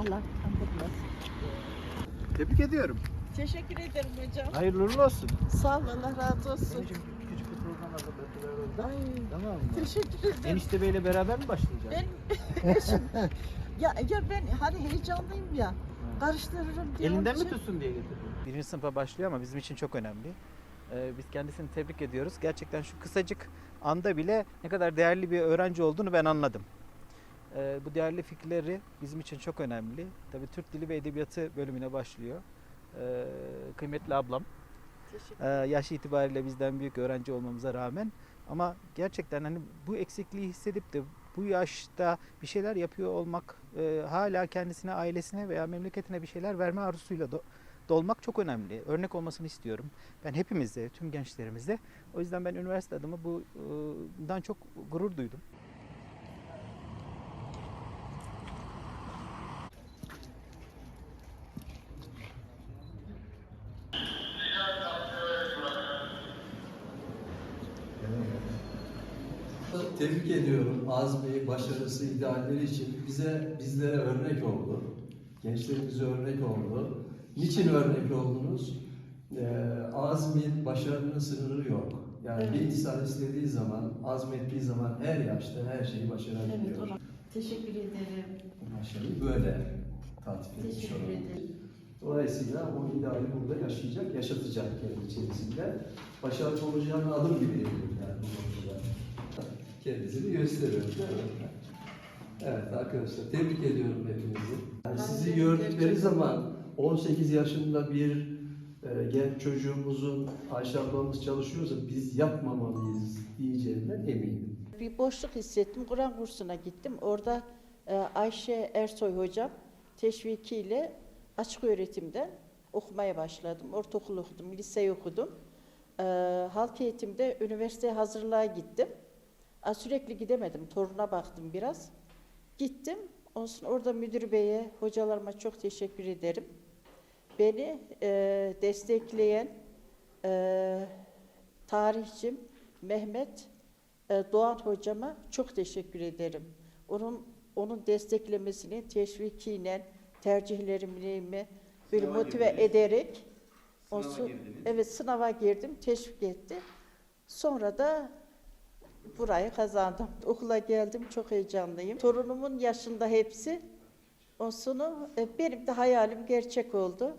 Allah kandırmasın. Tebrik ediyorum. Teşekkür ederim hocam. Hayırlı uğurlu olsun. Sağ ol Allah razı olsun. Benim için küçük bir program hazırladılar orada. Ay, Tamam mı? teşekkür ederim. Enişte Bey'le beraber mi başlayacağız? Ben ya ya ben hani heyecanlıyım ya. Karıştırırım diye. Elinden mi tutsun diye getirdim. Birinci sınıfa başlıyor ama bizim için çok önemli. Ee, Biz kendisini tebrik ediyoruz. Gerçekten şu kısacık anda bile ne kadar değerli bir öğrenci olduğunu ben anladım. Ee, Bu değerli fikirleri bizim için çok önemli. Tabii Türk Dili ve Edebiyatı bölümüne başlıyor. Ee, Kıymetli ablam. Teşekkür Ee, Yaş itibariyle bizden büyük öğrenci olmamıza rağmen ama gerçekten hani bu eksikliği hissedip de bu yaşta bir şeyler yapıyor olmak, e, hala kendisine, ailesine veya memleketine bir şeyler verme arzusuyla do- dolmak çok önemli. Örnek olmasını istiyorum. Ben hepimizde, tüm gençlerimizde. O yüzden ben üniversite adımı bundan çok gurur duydum. Tebrik ediyorum azmi, başarısı, idealleri için bize bizlere örnek oldu. Gençlerimize örnek oldu. Niçin örnek oldunuz? Ee, azmin, başarının sınırı yok. Yani bir insan istediği zaman, azmettiği zaman her yaşta her şeyi Evet, başarabiliyor. hocam. Teşekkür ederim. Başarıyı böyle tatbik etmiş Teşekkür olalım. ederim. Dolayısıyla o ideali burada yaşayacak, yaşatacak kendi içerisinde. Başarılı olacağını adım gibi yani bu noktada. Kendisini gösteriyor değil mi? Evet arkadaşlar tebrik ediyorum hepinizi. Yani sizi gördükleri zaman 18 yaşında bir e, genç çocuğumuzun Ayşe ablamız çalışıyorsa biz yapmamalıyız diyeceğinden eminim. Bir boşluk hissettim. Kur'an kursuna gittim. Orada e, Ayşe Ersoy hocam teşvikiyle açık öğretimden okumaya başladım. Ortaokul okudum, liseyi okudum. E, halk eğitimde üniversiteye hazırlığa gittim. Aa, sürekli gidemedim. Toruna baktım biraz. Gittim. Sonra orada müdür beye, hocalarıma çok teşekkür ederim. Beni e, destekleyen e, tarihçim Mehmet e, Doğan hocama çok teşekkür ederim. Onun onun desteklemesini, teşvikiyle, tercihlerimi böyle Sınava motive girdiniz. ederek Sınava girdiniz. evet sınava girdim, teşvik etti. Sonra da burayı kazandım. Okula geldim, çok heyecanlıyım. Torunumun yaşında hepsi. O sonu e, benim de hayalim gerçek oldu.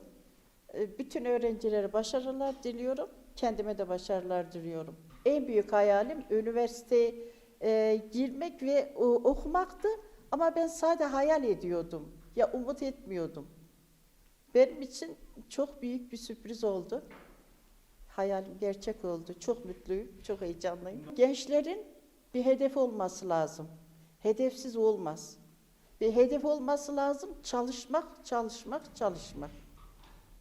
E, Bütün öğrencilere başarılar diliyorum. Kendime de başarılar diliyorum. En büyük hayalim üniversiteye e, girmek ve o, okumaktı. Ama ben sadece hayal ediyordum. Ya umut etmiyordum. Benim için çok büyük bir sürpriz oldu. Hayalim gerçek oldu. Çok mutluyum, çok heyecanlıyım. Gençlerin bir hedef olması lazım. Hedefsiz olmaz. Bir hedef olması lazım. Çalışmak, çalışmak, çalışmak.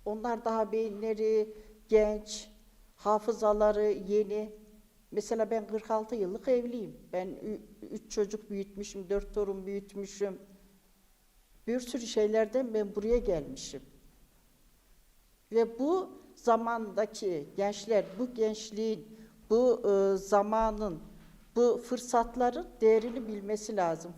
Onlar daha beyinleri genç, hafızaları yeni. Mesela ben 46 yıllık evliyim. Ben 3 çocuk büyütmüşüm, 4 torun büyütmüşüm. Bir sürü şeylerden ben buraya gelmişim. Ve bu zamandaki gençler, bu gençliğin, bu e, zamanın, bu fırsatların değerini bilmesi lazım.